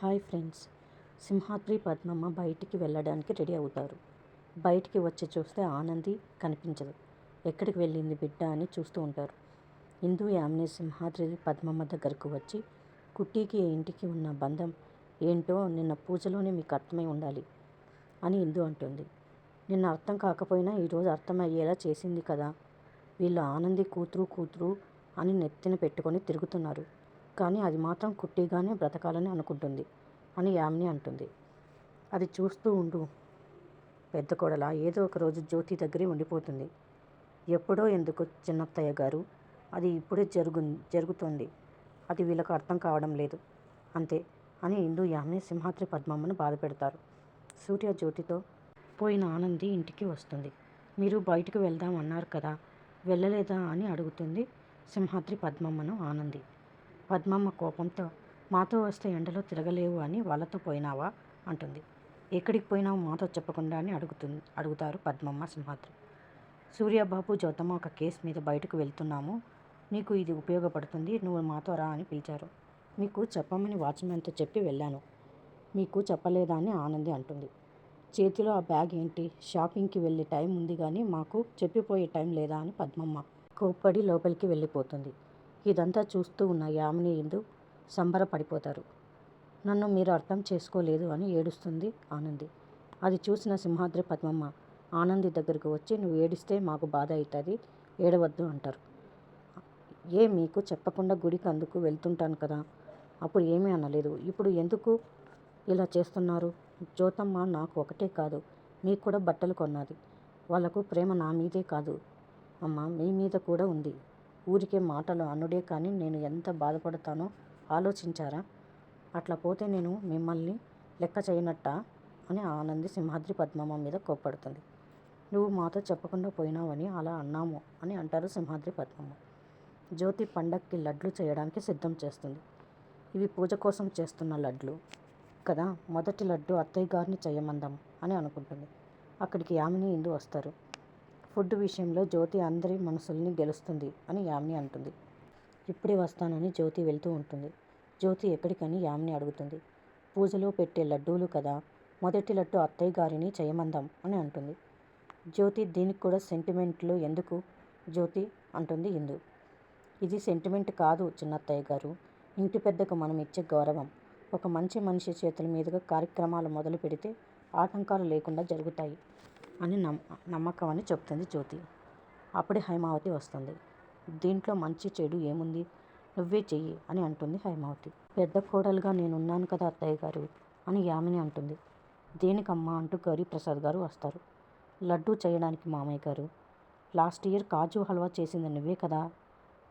Hi friends. Simhadri Padmamma బయటికి వెళ్ళడానికి ready అవుతారు. బయటికి వచ్చి చూస్తే ఆనంది కనిపించదు. ఎక్కడికి వెళ్ళింది బిడ్డ అని చూస్తూ ఉంటారు. ఇందు యామ్ని సింహాద్రి పద్మమ్మ దగ్గరకు వచ్చి కుట్టీకి ఇంటికి ఉన్న బంధం ఏంటో నిన్న పూజలోనే మీకు అర్థమై ఉండాలి అని ఇందు అంటుంది. నిన్న అర్థం కాకపోయినా ఈరోజు అర్థమయ్యేలా చేసింది కదా. వీళ్ళు ఆనంది కూతురు కూతురు అని నెత్తిన పెట్టుకొని తిరుగుతున్నారు. కానీ అది మాత్రం కుట్టిగానే బ్రతకాలని అనుకుంటుంది అని యామిని అంటుంది. అది చూస్తూ ఉండు పెద్ద కోడల. ఏదో ఒక రోజు జ్యోతి దగ్గరే ఉండిపోతుంది. ఎప్పుడో ఎందుకు చిన్నత్తయ్య గారు? అది ఇప్పుడే జరుగు జరుగుతుంది. అది వీళ్ళకు అర్థం కావడం లేదు. అంతే అని ఇందు యామిని సింహాద్రి పద్మమ్మను బాధ పెడతారు. సూర్య జ్యోతితో పోయిన ఆనంది ఇంటికి వస్తుంది. మీరు బయటకు వెళ్దాం అన్నారు కదా వెళ్ళలేదా అని అడుగుతుంది సింహాద్రి పద్మమ్మను ఆనంది. పద్మమ్మ కోపంతో మాతో వస్తే ఎండలో తిరగలేవు అని వాళ్ళతో పోయినావా? అంటుంది. ఎక్కడికి పోయినావు మాతో చెప్పకుండా? అని అడుగుతుంది అడుగుతారు పద్మమ్మ సింహాద్రి. సూర్యబాబు జ్యోతమ్మ ఒక కేసు మీద బయటకు వెళ్తున్నాము. నీకు ఇది ఉపయోగపడుతుంది. నువ్వు మాతో రా అని పిలిచారు. మీకు చెప్పమని వాచ్మెన్తో చెప్పి వెళ్ళాను. మీకు చెప్పలేదా? అని ఆనంది అంటుంది. చేతిలో ఆ బ్యాగ్ ఏంటి? షాపింగ్కి వెళ్ళే టైం ఉంది కానీ మాకు చెప్పిపోయే టైం లేదా? అని పద్మమ్మ కోప్పడి లోపలికి వెళ్ళిపోతుంది. ఇదంతా చూస్తూ ఉన్న యామిని ఇందు సంబరపడిపోతారు. నన్ను మీరు అర్థం చేసుకోలేదు అని ఏడుస్తుంది ఆనంది. అది చూసిన సింహాద్రి పద్మమ్మ ఆనంది దగ్గరకు వచ్చి నువ్వు ఏడిస్తే మాకు బాధ అవుతుంది ఏడవద్దు అంటారు. ఏ మీకు చెప్పకుండా గుడికి అందుకు వెళ్తుంటాను కదా అప్పుడు ఏమీ అనలేదు. ఇప్పుడు ఎందుకు ఇలా చేస్తున్నారు? జ్యోతమ్మ నాకు ఒకటే కాదు మీకు కూడా బట్టలు కొన్నది. వాళ్ళకు ప్రేమ నా మీదే కాదు. అమ్మ మీ మీద కూడా ఉంది. ఊరికే మాటలు అనుడే కానీ నేను ఎంత బాధపడతానో ఆలోచించారా? అట్లా పోతే నేను మిమ్మల్ని లెక్క చేయనట్టా? అని ఆనంది సింహాద్రి పద్మమ్మ మీద కోప్పడుతుంది. నువ్వు మాతో చెప్పకుండా పోయినావని అలా అన్నాము అని అంటారు సింహాద్రి పద్మమ్మ. జ్యోతి పండక్కి లడ్లు చేయడానికి సిద్ధం చేస్తుంది. ఇవి పూజ కోసం చేస్తున్న లడ్లు కదా మొదటి లడ్డు అత్తయ్య గారిని చేయమందాం అని అనుకుంటుంది. అక్కడికి యామిని ఇందు వస్తారు. ఫుడ్ విషయంలో జ్యోతి అందరి మనసుల్ని గెలుస్తుంది అని యామిని అంటుంది. ఇప్పుడే వస్తానని జ్యోతి వెళ్తూ ఉంటుంది. జ్యోతి ఎక్కడికని యామిని అడుగుతుంది. పూజలో పెట్టే లడ్డూలు కదా మొదటి లడ్డు అత్తయ్య గారిని చేయమందాం అని అంటుంది. జ్యోతి దీనికి కూడా సెంటిమెంట్లు ఎందుకు? జ్యోతి అంటుంది ఇందు. ఇది సెంటిమెంట్ కాదు చిన్నత్తయ్య గారు. ఇంటి పెద్దకు మనం ఇచ్చే గౌరవం. ఒక మంచి మనిషి చేతుల మీదుగా కార్యక్రమాలు మొదలు పెడితే ఆటంకాలు లేకుండా జరుగుతాయి. అని నమ్మకం అని చెప్తుంది జ్యోతి. అప్పుడే హైమావతి వస్తుంది. దీంట్లో మంచి చెడు ఏముంది? నువ్వే చెయ్యి అని అంటుంది హైమావతి. పెద్ద కోడలుగా నేనున్నాను కదా అత్తయ్య గారు అని యామిని అంటుంది. దేనికమ్మా అంటూ గౌరీప్రసాద్ గారు వస్తారు. లడ్డూ చేయడానికి మామయ్య గారు. లాస్ట్ ఇయర్ కాజు హల్వా చేసింది నువ్వే కదా?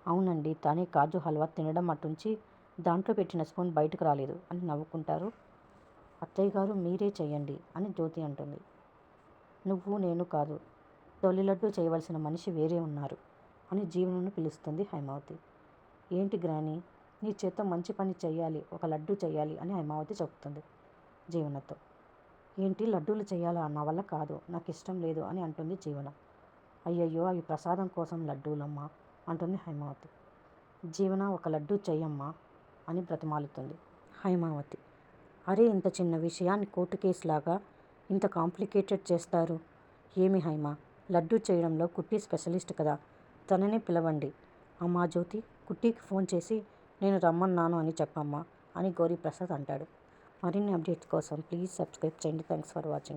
అవునండి తానే కాజు హల్వా తినడం అటుంచి దాంట్లో పెట్టిన స్పూన్ బయటకు రాలేదు అని నవ్వుకుంటారు. అత్తయ్య గారు మీరే చెయ్యండి అని జ్యోతి అంటుంది. నువ్వు నేను కాదు. తొలి లడ్డు చేయవలసిన మనిషి వేరే ఉన్నారు అని జీవనను పిలుస్తుంది హైమావతి. ఏంటి గ్రాని? నీ చేత మంచి పని చెయ్యాలి ఒక లడ్డు చేయాలి అని హైమావతి చెబుతుంది జీవనతో. ఏంటి లడ్డూలు చేయాలా నా వల్ల కాదు నాకు ఇష్టం లేదు అని అంటుంది జీవన. అయ్యయ్యో అవి ప్రసాదం కోసం లడ్డూలమ్మా అంటుంది హైమావతి. జీవన ఒక లడ్డు చెయ్యమ్మా అని బ్రతిమాలుతుంది హైమావతి. అరే ఇంత చిన్న విషయాన్ని కోర్టు కేసులాగా ఇంత కాంప్లికేటెడ్ చేస్తారు? ఏమి హైమా? లడ్డు చేయడంలో కుట్టి స్పెషలిస్ట్ కదా? తననే పిలవండి. అమ్మా జ్యోతి కుట్టికి ఫోన్ చేసి నేను రమ్మన్నాను అని చెప్పమ్మా అని గౌరీప్రసాద్ అంటాడు. మరిన్ని అప్డేట్స్ కోసం ప్లీజ్ సబ్స్క్రైబ్ చేయండి. Thanks for watching.